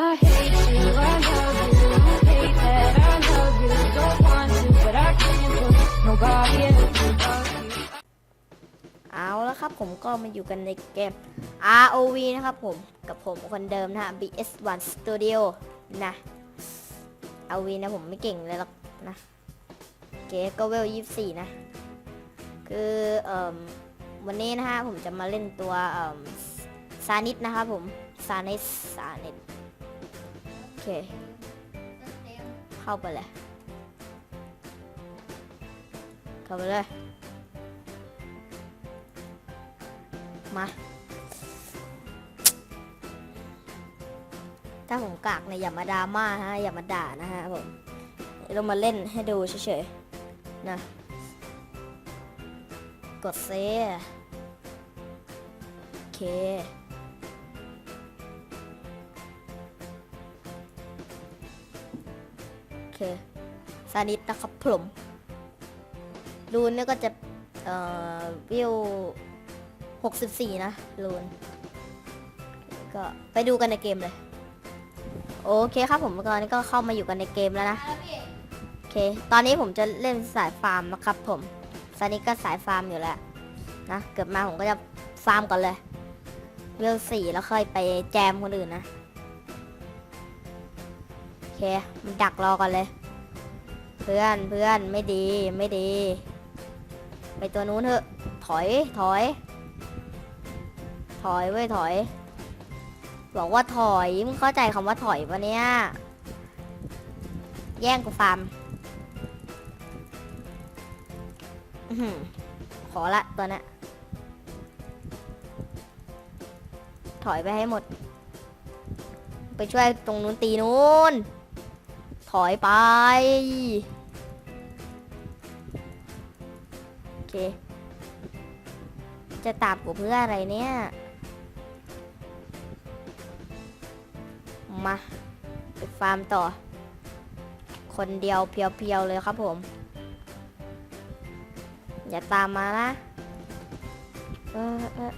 I hate you, I love you, hate that I love you. Don't want to, but I can't put nobody else above you. เอาแล้วครับผมก็มาอยู่กันในเกม ROV นะครับผมกับผมคนเดิมนะฮะ BS1 Studio นะ ROV นะผมไม่เก่งเลยหรอกนะเกมก็เวล24 นะ คือเอ่มวันนี้นะฮะผมจะมาเล่นตัวเอ่มซานิดนะครับผมซานิสซานิด เคเข้าไปเลย เข้าไปเลย มา ถ้าผมกากเนี่ยอย่ามาดราม่าฮะ อย่ามาด่านะฮะผมเรามาเล่นให้ดูเฉยๆ นะ กดเซโอเค เคซานิดนะครับผมรูนเนี่ยก็จะเอ่อวิว64นะลูน ก็ไปดูกันในเกมเลย โอเคครับผมตอนนี้ก็เข้ามาอยู่กันในเกมแล้วนะ โอเค ตอนนี้ผมจะเล่นสายฟาร์มนะครับผมซานิก็สายฟาร์มอยู่แล้วนะเกิดมาผมก็จะฟาร์มก่อนเลยเวลสี่แล้วค่อยไปแจมคนอื่นนะ เค มันดักรอก่อนเลย เพื่อนเพื่อนไม่ดีไม่ดี ไปตัวนู้นเถอะ ถอยถอย ถอยเว้ยถอยบอกว่าถอยมึงเข้าใจคำว่าถอยปะเนี่ย แย่งกูฟาร์มขอละตัวนี้ถอยไปให้หมด ไปช่วยตรงนู้นตีนู้น ถอยไป โอเค จะตามกูเพื่ออะไรเนี่ย มาไปฟาร์มต่อ คนเดียวเพียวๆเลยครับผม อย่าตามมานะเออเออ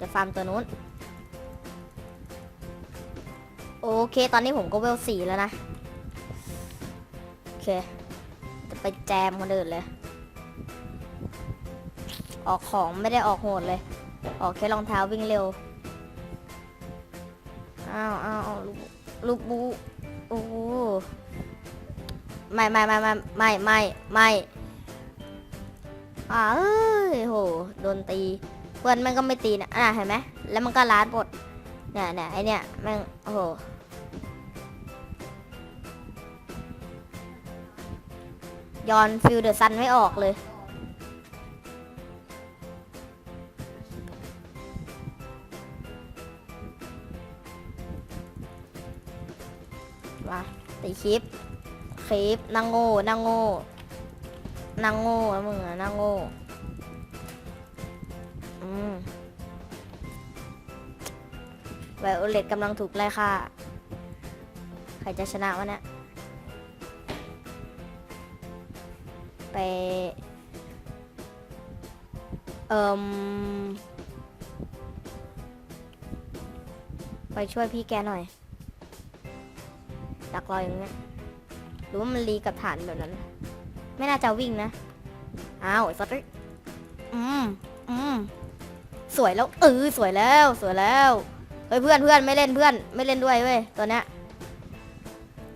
จะฟาร์มตัวนู้น โอเค ตอนนี้ผมก็เวลสี่แล้วนะ เค จะไปแจมคนอื่นเลย ออกของไม่ได้ออกโหดเลย ออกแค่รองเท้าวิ่งเร็ว อ้าวอ้าวอ้าลูกลูกบูโอ้ไม่ไม่ไม่ไม่ไม่ไม่ไม่อ้าวเอ้ยโหโดนตี เพื่อนมันก็ไม่ตีนะอะเห็นไหมแล้วมันก็ล้านบทเนี่ยเนี่ยไอเนี่ยแม่งโอ้โห ยอนฟิลเดอร์ซันไม่ออกเลย มาตีคลิป คลิปนางโง่นางโง่นางโง่นะมึงอะนางโง่อืมไวโอเลตกำลังถูกไล่ฆ่า ใครจะชนะวะเนี่ย ไปเอ่มไปช่วยพี่แกหน่อยดักรออย่างเงี้ยหรือว่ามันรีกับฐานแบบนั้น ไม่น่าจะวิ่งนะอ้าวสัตว์อ้ยอืมอืมสวยแล้วเออสวยแล้วสวยแล้วเฮ้ยเพื่อนเพื่อนไม่เล่นเพื่อนไม่เล่นด้วยเว้ยตัวเนี้ย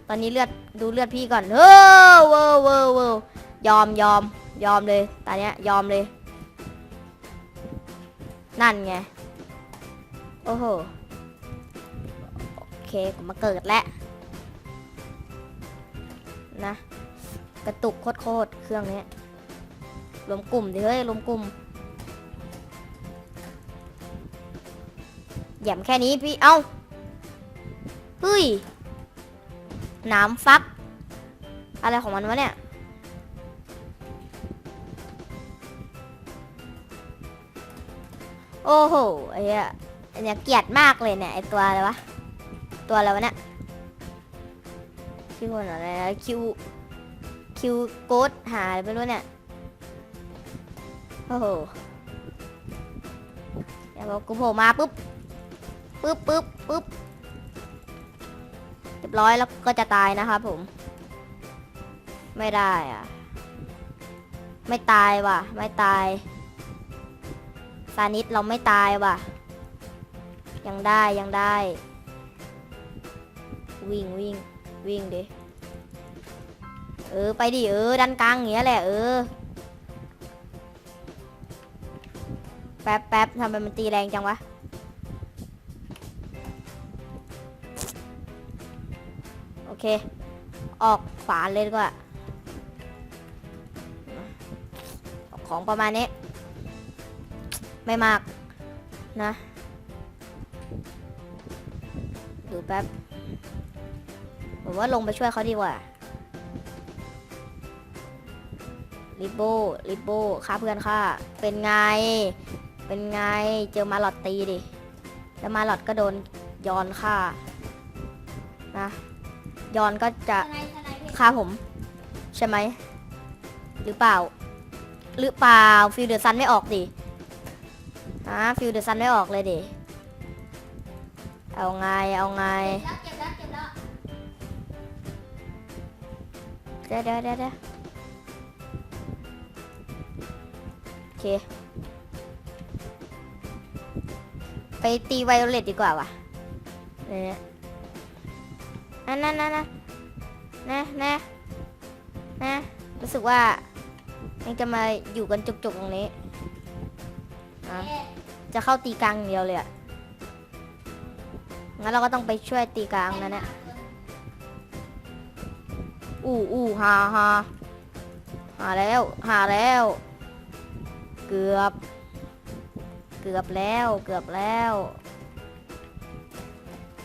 ตอนนี้เลือดดูเลือดพี่ก่อนเฮ้อเวอร์เวอร์เวอร์ ยอมยอมยอมเลยตอนเนี้ยยอมเลย นั่นไง โอ้โห โอเคกูมาเกิดแล้ว นะ กระตุกโคตรเครื่องนี้รวมกลุ่มดิเฮ้ยรวมกลุ่มแหย่มแค่นี้พี่ เอ้าเฮ้ย น้ำฟัก อะไรของมันวะเนี่ย อ้โหไอ้เหี้ยอันเนี้ยเกลียดมากเลยเนี่ยไอตัวอะไรวะ ตัวอะไรวะเนี่ยชื่อคนอะไรนะคิวคิวโกดหาไม่รู้เนี่ยโอ้โหเดี๋ยวกูโผล่มาปุ๊บปุ๊บปุ๊บปุ๊บเรียบร้อยแล้วก็จะตายนะครับผม ไม่ได้อะไม่ตายว่ะ ไม่ตาย ซานิดเราไม่ตายว่ะ ยังได้ยังได้ วิ่งวิ่งวิ่งดิเออไปดิเออดันกลางอย่างเงี้ยแหละเออ แป๊บแป๊บทำไมมันตีแรงจังวะโอเค ออกขวาเลยดีกว่าของประมาณนี้ ไม่มากนะดูแป๊บผมว่าลงไปช่วยเขาดีกว่าลิโบลิโบฆ่าเพื่อนฆ่าเป็นไง เป็นไง เจอมาหลอดตีดิ แล้วมาหลอดก็โดนยอนฆ่านะยอนก็จะทนายทนายเพจฆ่าผม ใช่ไหม หรือเปล่า หรือเปล่าฟิลเดอร์ซันไม่ออกดิ ฮะฟิลเดอร์ซันไม่ออกเลยดิ เอาไง เอาไง เก็บแล้วเก็บแล้วเดี๋ยวเดี๋ยวเดี๋ยวเดี๋ยวโอเค ไปตีไวโอเลตดีกว่าว่ะเนี่ยนั่นนั่นนั่นนั่นนะนะนะรู้สึกว่ายังจะมาอยู่กันจุกๆตรงนี้ อ๊ะจะเข้าตีกลางอย่างเดียวเลยอะ งั้นเราก็ต้องไปช่วยตีกลางนั่นแหละอู้อู้หาหาหาแล้วหาแล้ว เกือบ เกือบแล้วเกือบแล้ว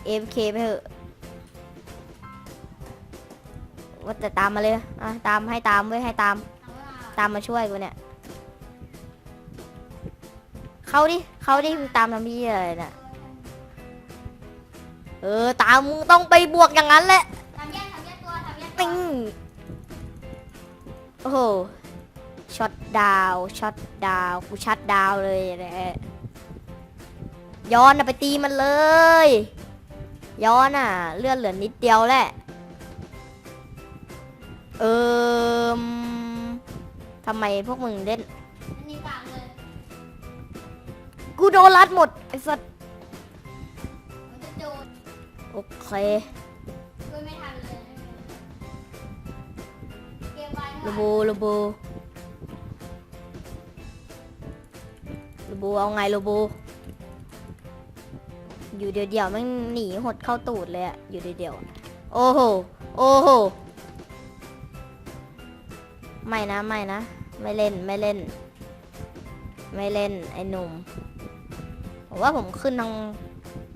เอ็มเคไปเถอะว่าแต่ตามมาเลยอะตามให้ตามไว้ให้ตาม ตามมาช่วยกูเนี่ย เข้าดิ เข้าดิมึงตามทำพี่อะไรเนี่ยเออ ตามมึงต้องไปบวกอย่างนั้นแหละทำแยกทำแยกตัวทำแยกตัวปิ้งโอ้โห ช็อตดาวน์ช็อตดาวน์กูชัดดาวน์เลยแหละ ย้อนน่ะไปตีมันเลย ย้อนอะ เลือดเหลือนิดเดียวแหละ เอิมทำไมพวกมึงเล่น มันยิงกลางเลย กูโดนรัดหมดไอ้สัสมันจะโดนโอเคด้วยไม่ทันเลยเกมไปลูเท่าไหร่บูลูบูลูบูเอาไงลูบูอยู่เดียวๆแม่งหนีหดเข้าตูดเลยอะอยู่เดียวๆอะโอ้โหโอ้โหไม่นะไม่นะ ไม่เล่นไม่เล่น ไม่เล่นไอ้หนุ่ม ผมว่าผมขึ้นทาง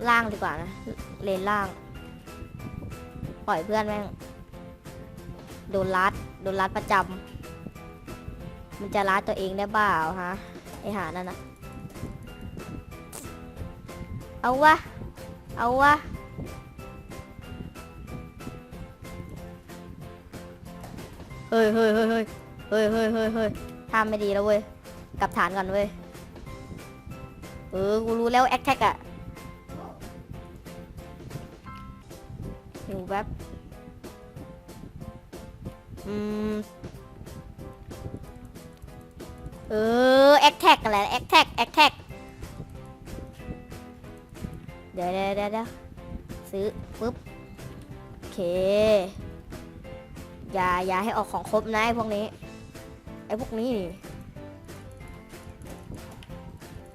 ล่างดีกว่านะ เลนล่าง ปล่อยเพื่อนแม่ง โดนรัด โดนรัดประจำ มันจะรัดตัวเองได้บ้าฮะ ไอหานั่นนะเอาวะ เอาวะ เฮ้ยเฮ้ยเฮ้ยเฮ้ยเฮ้ยเฮ้ยเฮ้ยทำไม่ดีแล้วเว้ย กลับฐานก่อนเว้ย เออ กูรู้แล้วแอคแท็กอะหิวแป๊บอืม เออแอคแท็กกันแหละแอคแท็กแอคแท็กเดี๋ยวเดี๋ยวเดี๋ยวเดี๋ยวซื้อปุ๊บ โอเค อย่าอย่าให้ออกของครบนะไอ้พวกนี้ ไอ้พวกนี้นี่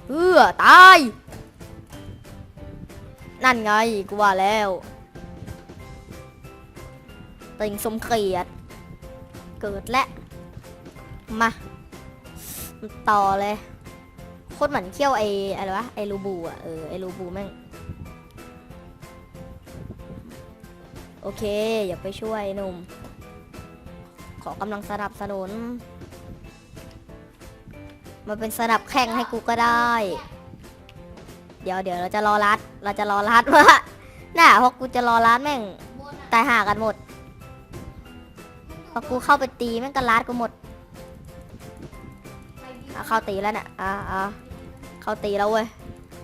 เออตาย นั่นไงกูว่าแล้วติงสมเกียรติเกิดและ มา ต่อเลย โคตรเหมือนเขี้ยวไออะไรวะ ไอ้ลูบูอะ เออ ไอ้ลูบูแม่ง โอเค อย่าไปช่วยหนุ่ม ขอกำลังสนับสนุน มาเป็นสนับแข่งให้กูก็ได้ เดี๋ยวเดี๋ยวเราจะรอรัด เราจะรอรัดว่าน่าพวกกูจะรอรัดแม่งตายห่ากันหมดพอกูเข้าไปตีแม่งก็รัดกูหมดเข้าตีแล้วน่ะอะอะเข้าตีแล้วเว้ย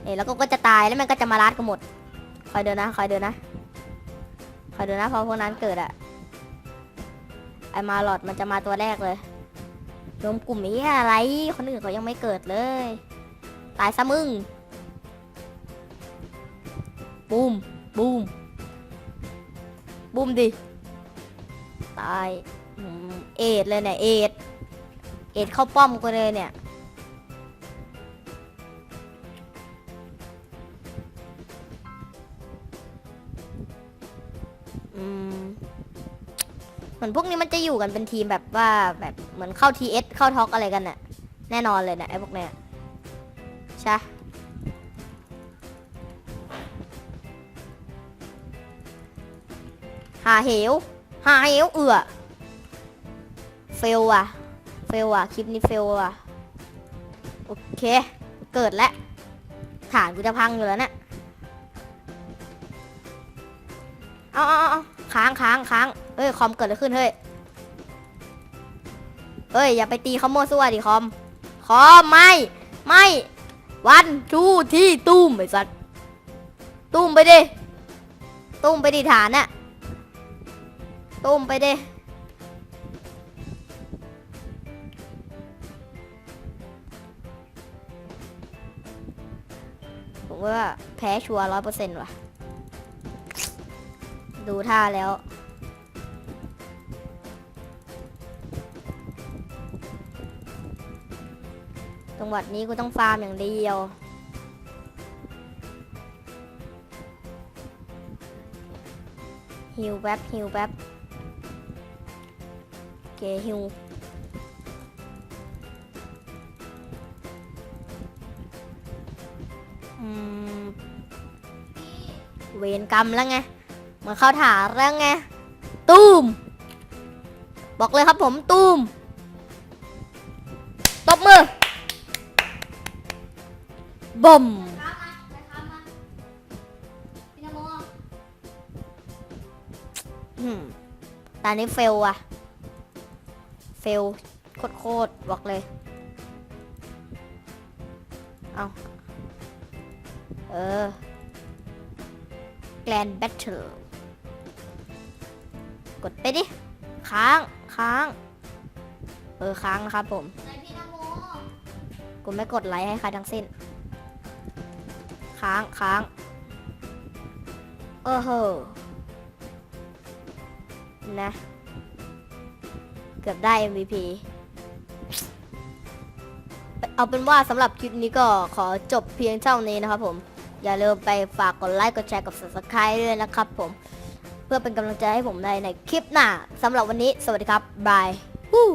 เอ้ยแล้วก็ก็จะตายแล้วมันก็จะมารัดกูหมด คอยเดินนะ คอยเดินนะ คอยเดูนะพอพวกนั้นเกิดอะไอมาหลอดมันจะมาตัวแรกเลย รวมกลุ่มนี้อะไร คนอื่นเขายังไม่เกิดเลย ตายซะมึง บูม บูม บูมดิ ตาย เอ็ดเลยเนี่ย เอ็ด เอ็ดเข้าป้อมกูเลยเนี่ย อืม เหมือนพวกนี้มันจะอยู่กันเป็นทีมแบบว่าแบบเหมือนเข้าทีเอสเข้าท็อกอะไรกันน่ะ แน่นอนเลยนะไอ้พวกเนี้ยใช่หาเหวหาเหวเอือเฟลว่ะ เฟลว่ะ คลิปนี้เฟลว่ะ โอเค เกิดแล้ว ฐานกูจะพังอยู่แล้วเนี่ยเอาเอาเอาค้างค้างค้าง ฮ้ยคอมเกิดอะไรขึ้นเฮ้ย เฮ้ยอย่าไปตีเขาโมวซั่วดิคอม คอมไม่ไม่วันทูที่ตุ้มไอ้สัตว์ตุ้มไปดิตุ้มไปดิฐานน่ะตุ้มไปดิผมว่าแพ้ชัวร้อยเปอร์เซ็นต์ว่ะ ดูท่าแล้ว จังหวัดนี้กูต้องฟาร์มอย่างเดียว ฮิวแป๊บฮิวแป๊บเคฮิวอืมเวรกรรมแล้วไงเหมือนเข้าถาแล้วไง ตูม บอกเลยครับผมตูม ตบมือ บ่มข้ามมาไปข้ามมาพี่นโมอืมตอนนี้เฟลอะเฟลโคตรๆบอกเลย เอาเออ แกลนแบทเทิลกดไปดิ ค้าง ค้าง เออ ค้างนะครับผมไหนพี่นโมกูไม่กดไลค์ให้ใครทั้งสิ้น ค้างค้างเออเหนะ เกือบได้ MVP เอาเป็นว่าสำหรับคลิปนี้ก็ขอจบเพียงเท่านี้นะครับผม อย่าลืมไปฝากกดไลค์ กดแชร์ กด subscribe ด้วยนะครับผม เพื่อเป็นกำลังใจให้ผมในในคลิปหน้าสำหรับวันนี้ สวัสดีครับ บายฮู้